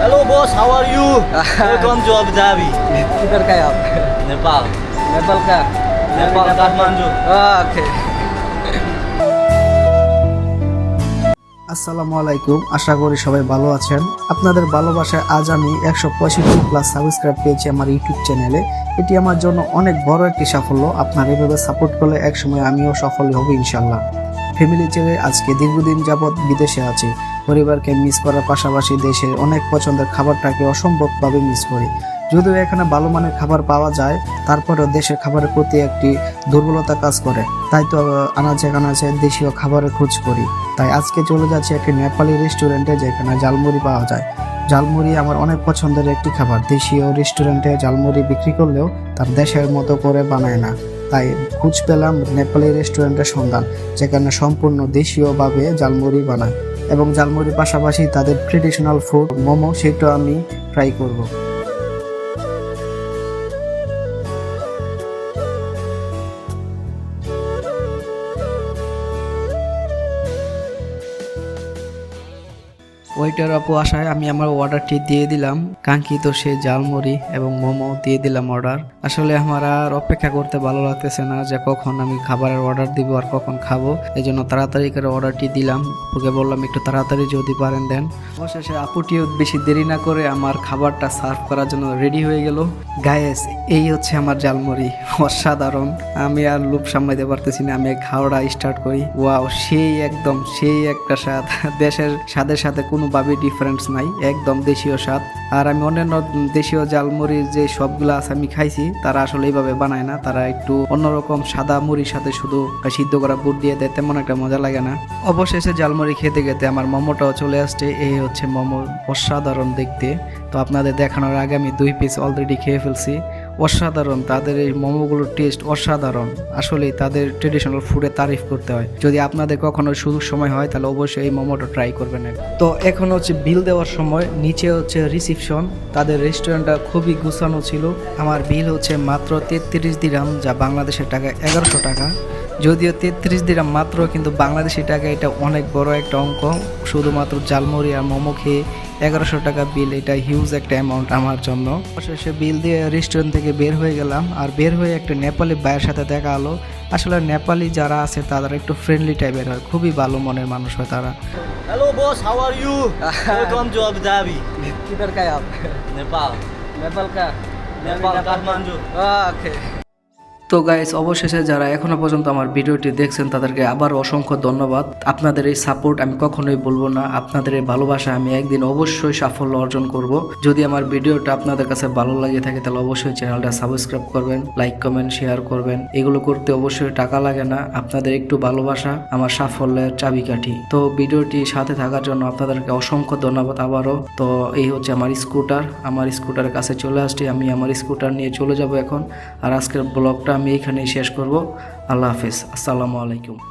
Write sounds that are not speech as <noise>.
Hello boss, how are you? <laughs> Welcome to Abu Dhabi, किधर का है आप Nepal. नेपाल का Nepal, Kathmandu. ओके আসসালামু আলাইকুম আশা করি সবাই ভালো আছেন আপনাদের ভালোবাসায় আজ আমি একশো পঁয়ষট্টি প্লাস সাবস্ক্রাইব পেয়েছি আমার ইউটিউব চ্যানেলে এটি আমার জন্য অনেক বড় একটি সাফল্য আপনার এভাবে সাপোর্ট করলে একসময় আমিও সফল হব ইনশাল্লাহ ফ্যামিলি ছেড়ে আজকে দীর্ঘদিন যাবৎ বিদেশে আছে। পরিবারকে মিস করার পাশাপাশি দেশের অনেক পছন্দের খাবারটাকে অসম্ভবভাবে মিস করি। যদিও এখানে ভালো মানের খাবার পাওয়া যায়, তারপরেও দেশের খাবারের প্রতি একটি দুর্বলতা কাজ করে। তাই তো, আনাচে কানাচে দেশীয় খাবারের খোঁজ করি। তাই আজকে চলে যাচ্ছি একটি নেপালি রেস্টুরেন্টে যেখানে জালমুড়ি পাওয়া যায়। জালমুড়ি আমার অনেক পছন্দের একটি খাবার। দেশীয় রেস্টুরেন্টে জালমুড়ি বিক্রি করলেও তার দেশের মতো করে বানায় না। তাই খুঁজ পেলাম নেপালি রেস্টুরেন্টের সন্ধান, যেখানে সম্পূর্ণ দেশীয়ভাবে জালমুড়ি বানায়। এবং জালমুড়ির পাশাপাশি তাদের ট্রেডিশনাল ফুড মোমো সেটা আমি ট্রাই করব। ওয়েটার আপু আসায় আমি আমার অর্ডারটি দিয়ে দিলাম। কাঙ্ক্ষিত সে জালমুড়ি এবং মোমো দিয়ে দিলাম অর্ডার আসলে আমার আর অপেক্ষা করতে ভালো লাগতেছে না যে কখন আমি খাবারের অর্ডার দিব আর কখন খাব। এই জন্য তাড়াতাড়ি করে অর্ডারটি দিলাম। আপুকে বললাম, একটু তাড়াতাড়ি যদি পারেন দেন। অবশেষে আপুটিও বেশি দেরি না করে আমার খাবারটা সার্ভ করার জন্য রেডি হয়ে গেল। গায়েস এই হচ্ছে আমার জালমুড়ি অসাধারণ। আমি আর লুপ সামলাইতে পারতেছি না। আমি খাওয়াটা স্টার্ট করি। ওয়াও সেই একদম, সেই একটা স্বাদ। দেশের স্বাদের সাথে কোনোভাবে ডিফারেন্স নাই, একদম দেশীয় স্বাদ। আর আমি অন্যান্য দেশীয় জালমুড়ি যে সবগুলো আছে আমি খাইছি, তারা আসলে এইভাবে বানায় না। তারা একটু অন্যরকম সাদা মুড়ির সাথে শুধু সিদ্ধ করা বুট দিয়ে দেয়, তেমন একটা মজা লাগে না। অবশেষে জালমুড়ি খেতে খেতে আমার মোমোটাও চলে আসছে, এই হচ্ছে মোমো অসাধারণ দেখতে। তো আপনাদের দেখানোর আগে আমি দুই পিস অলরেডি খেয়ে ফেলছি। অসাধারণ, তাদের এই মোমোগুলোর টেস্ট অসাধারণ। আসলে তাদের ট্রেডিশনাল ফুডে তারিফ করতে হয়। যদি আপনাদের কখনো সুযোগ সময় হয়, তাহলে অবশ্যই এই মোমোটা ট্রাই করবেন তো এখন হচ্ছে বিল দেওয়ার সময়, নিচে হচ্ছে রিসিপশন তাদের রেস্টুরেন্টটা খুবই গুছানো ছিল। আমার বিল হচ্ছে মাত্র তেত্রিশ দিরাম, যা বাংলাদেশের টাকা এগারোশো টাকা। যদিও তেত্রিশ দিরাম মাত্র, কিন্তু বাংলাদেশি টাকা এটা অনেক বড় একটা অঙ্ক। শুধুমাত্র জালমুড়ি আর মোমো খেয়ে এগারোশো টাকা বিল এটা হিউজ একটা অ্যামাউন্ট আমার জন্য। অবশেষে বিল দিয়ে রেস্টুরেন্ট থেকে বের হয়ে গেলাম আর বের হয়ে একটা নেপালি ভাইয়ের সাথে দেখা হলো। আসলে নেপালি যারা আছে তারা একটু ফ্রেন্ডলি টাইপের হয় খুবই ভালো মনের মানুষ হয় তারা। Hello boss how are you? <laughs> Welcome to Abu Dhabi, কিধার কা আপ Nepal. নেপাল কা? Nepal, Kathmandu. ওকে তো গাইস অবশেষে যারা এখনও পর্যন্ত আমার ভিডিওটি দেখছেন, তাদেরকে আবার অসংখ্য ধন্যবাদ। আপনাদের এই সাপোর্ট আমি কখনোই বলব না। আপনাদের এই ভালোবাসা আমি একদিন অবশ্যই সাফল্য অর্জন করব। যদি আমার ভিডিওটা আপনাদের কাছে ভালো লাগে থাকে, তাহলে অবশ্যই চ্যানেলটা সাবস্ক্রাইব করবেন লাইক কমেন্ট শেয়ার করবেন। এগুলো করতে অবশ্যই টাকা লাগে না। আপনাদের একটু ভালোবাসা আমার সাফল্যের চাবিকাঠি। তো ভিডিওটি সাথে থাকার জন্য আপনাদেরকে অসংখ্য ধন্যবাদ আবারও। তো এই হচ্ছে আমার স্কুটার আমার স্কুটারের কাছে চলে আসছি। আমি আমার স্কুটার নিয়ে চলে যাব এখন। আর আজকের ব্লগটা আমি এখানেই শেষ করব। আল্লাহ হাফিজ। আসসালামু আলাইকুম।